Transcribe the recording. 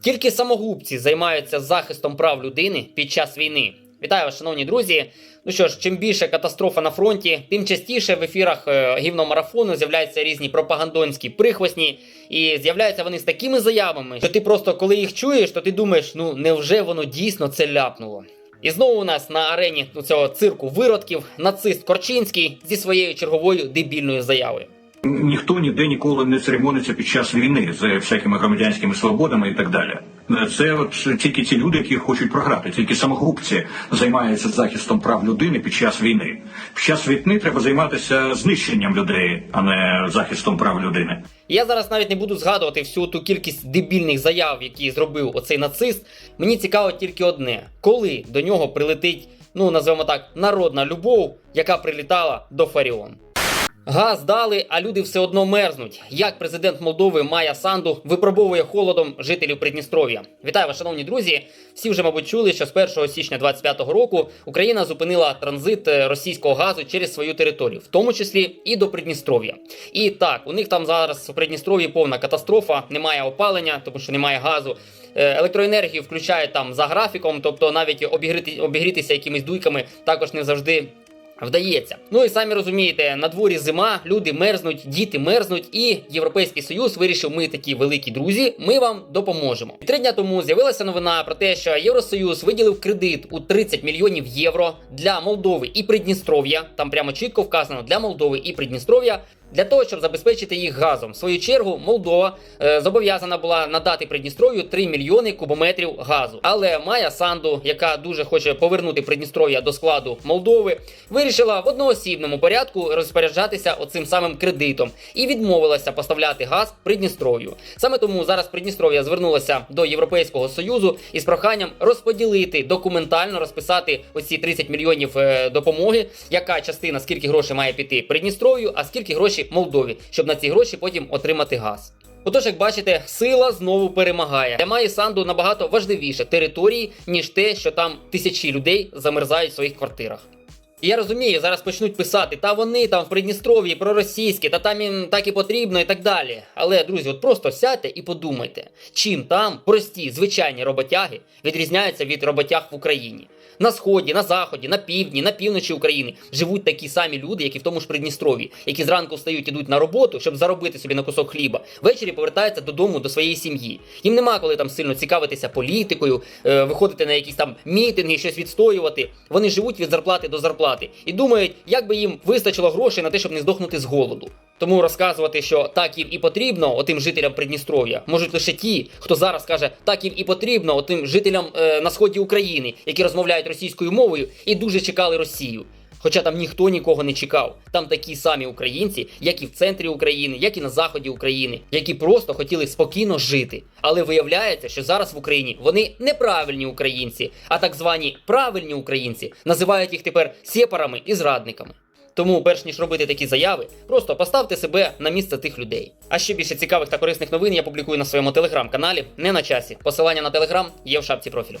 Тільки самогубці займаються захистом прав людини під час війни. Вітаю вас, шановні друзі. Ну що ж, чим більше катастрофа на фронті, тим частіше в ефірах е, гівномарафону з'являються різні пропагандонські прихвостні, і з'являються вони з такими заявами, що ти просто коли їх чуєш, то ти думаєш, ну невже воно дійсно це ляпнуло? І знову у нас на арені цього цирку виродків нацист Корчинський зі своєю черговою дебільною заявою. Ніхто ніде ніколи не церемониться під час війни з всякими громадянськими свободами і так далі. Це от тільки ті люди, які хочуть програти, тільки самогубці займаються захистом прав людини під час війни. Під час війни треба займатися знищенням людей, а не захистом прав людини. Я зараз навіть не буду згадувати всю ту кількість дебільних заяв, які зробив оцей нацист. Мені цікаво тільки одне: коли до нього прилетить, ну називаємо так, народна любов, яка прилітала до Фаріон. Газ дали, а люди все одно мерзнуть. Як президент Молдови Майя Санду випробовує холодом жителів Придністров'я? Вітаю вас, шановні друзі. Всі вже, мабуть, чули, що з 1 січня 2025 року Україна зупинила транзит е, російського газу через свою територію, в тому числі і до Придністров'я. І так, у них там зараз у Придністров'ї повна катастрофа, немає опалення, тому що немає газу. Е, Електроенергію включають там за графіком, тобто навіть обігріти, обігрітися якимись дуйками також не завжди Вдається. Ну і самі розумієте, на дворі зима, люди мерзнуть, діти мерзнуть, і Європейський Союз вирішив, ми такі великі друзі, ми вам допоможемо. Три дня тому з'явилася новина про те, що Євросоюз виділив кредит у 30 мільйонів євро для Молдови і Придністров'я. Там прямо чітко вказано для Молдови і Придністров'я. Для того щоб забезпечити їх газом, в свою чергу Молдова е, зобов'язана була надати Придністров'ю 3 мільйони кубометрів газу. Але Майя Санду, яка дуже хоче повернути Придністров'я до складу Молдови, вирішила в одноосібному порядку розпоряджатися оцим самим кредитом і відмовилася поставляти газ Придністров'ю. Саме тому зараз Придністров'я звернулася до Європейського союзу із проханням розподілити документально розписати оці 30 мільйонів е, допомоги, яка частина скільки грошей має піти Придністров'ю, а скільки грошей Молдові, щоб на ці гроші потім отримати газ. Отож, як бачите, сила знову перемагає. Для Майї Санду набагато важливіше території, ніж те, що там тисячі людей замерзають в своїх квартирах. І я розумію, зараз почнуть писати, та вони там в Придністров'ї проросійські, та там їм так і потрібно, і так далі. Але, друзі, от просто сядьте і подумайте, чим там прості звичайні роботяги відрізняються від роботяг в Україні. На сході, на заході, на півдні, на півночі України живуть такі самі люди, як і в тому ж Придністров'ї, які зранку встають, ідуть на роботу, щоб заробити собі на кусок хліба. Ввечері повертаються додому до своєї сім'ї. Їм нема коли там сильно цікавитися політикою, е, виходити на якісь там мітинги, щось відстоювати. Вони живуть від зарплати до зарплати і думають, як би їм вистачило грошей на те, щоб не здохнути з голоду. Тому розказувати, що так їм і потрібно отим жителям Придністров'я, можуть лише ті, хто зараз каже, так їм і потрібно отим жителям е, на сході України, які розмовляють російською мовою і дуже чекали Росію. Хоча там ніхто нікого не чекав. Там такі самі українці, як і в центрі України, як і на заході України, які просто хотіли спокійно жити. Але виявляється, що зараз в Україні вони неправильні українці, а так звані правильні українці називають їх тепер сепарами і зрадниками. Тому, перш ніж робити такі заяви, просто поставте себе на місце тих людей. А ще більше цікавих та корисних новин я публікую на своєму телеграм-каналі. Не на часі. Посилання на телеграм є в шапці профілю.